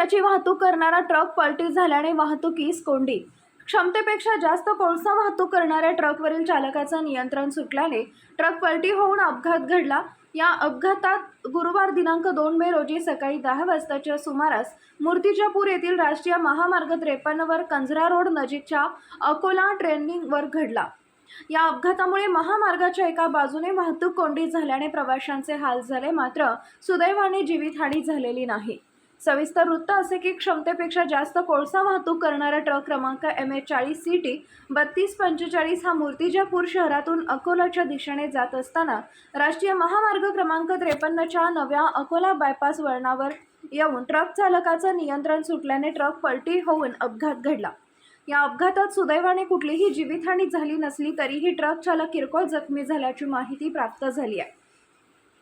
कोळशाची वाहतूक करणारा ट्रक पलटी झाल्याने वाहतुकीस कोंडी. क्षमतेपेक्षा जास्त कोळसा वाहतूक करणाऱ्या ट्रकवरील चालकाचं नियंत्रण सुटल्याने ट्रक पलटी होऊन अपघात घडला. या अपघातात गुरुवार दिनांक दोन मे रोजी सकाळी दहा वाजताच्या सुमारास मूर्तिजापूर येथील राष्ट्रीय महामार्ग त्रेपन्नवर कंजरा रोड नजीकच्या अकोला ट्रेनिंगवर घडला. या अपघातामुळे महामार्गाच्या एका बाजूने वाहतूक कोंडी झाल्याने प्रवाशांचे हाल झाले मात्र सुदैवाने जीवितहानी झालेली नाही. सविस्तर वृत्त असे की क्षमतेपेक्षा जास्त कोळसा वाहतूक करणारा ट्रक क्रमांक एम एच चाळीस सी टी बत्तीस पंचेचाळीस हा मूर्तिजापूर शहरातून अकोलाच्या दिशेने जात असताना राष्ट्रीय महामार्ग क्रमांक त्रेपन्नच्या नव्या अकोला बायपास वळणावर येऊन ट्रक चालकाचं नियंत्रण सुटल्याने ट्रक पलटी होऊन अपघात घडला. या अपघातात सुदैवाने कुठलीही जीवितहानी झाली नसली तरीही ट्रक चालक किरकोळ जखमी झाल्याची माहिती प्राप्त झाली आहे.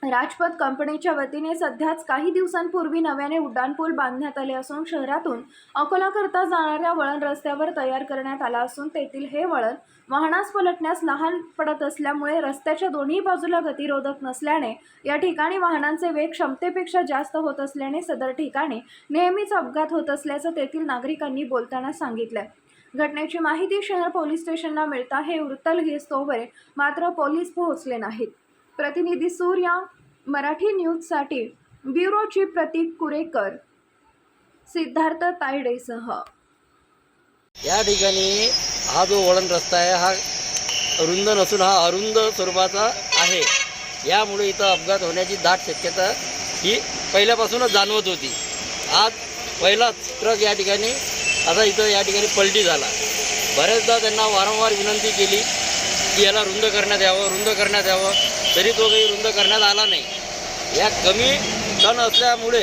राजपथ कंपनीच्या वतीने सध्याच काही दिवसांपूर्वी नव्याने उड्डाणपूल बांधण्यात आले असून शहरातून अकोलाकरता जाणाऱ्या वळण रस्त्यावर तयार करण्यात आला असून तेथील हे वळण वाहनास पलटण्यास लहान पडत असल्यामुळे रस्त्याच्या दोन्ही बाजूला गतिरोधक नसल्याने या ठिकाणी वाहनांचे वेग क्षमतेपेक्षा जास्त होत असल्याने सदर ठिकाणी नेहमीच अपघात होत असल्याचं तेथील नागरिकांनी बोलताना सांगितलं घटनेची माहिती शहर पोलीस स्टेशनला मिळता हे वृत्त लिहिस्तोवर मात्र पोलीस पोहोचले नाहीत. प्रतिनिधी सूर्या मराठी न्यूजसाठी ब्युरोची प्रतीक कुरेकर सिद्धार्थ तायडेसह. या ठिकाणी हा जो वळण रस्ता आहे हा रुंद नसून हा अरुंद स्वरूपाचा आहे. यामुळे इथं अपघात होण्याची दाट शक्यता ही पहिल्यापासूनच जाणवत होती. आज पहिलाच ट्रक या ठिकाणी आता इथं या ठिकाणी पलटी झाला. बऱ्याचदा त्यांना वारंवार विनंती केली की याला रुंद करण्यात यावं रुंद करण्यात यावं. तरी तो काही रुंद करण्यात आला नाही. या कमी टन असल्यामुळे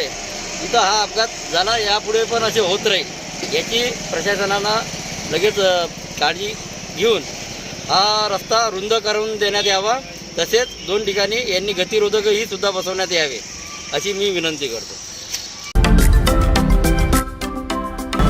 इथं हा अपघात झाला. यापुढे पण असे होत राहील. याची प्रशासनानं लगेच काळजी घेऊन हा रस्ता रुंद करून देण्यात यावा. तसेच दोन ठिकाणी यांनी गतिरोधकही सुद्धा बसवण्यात यावे अशी मी विनंती करतो.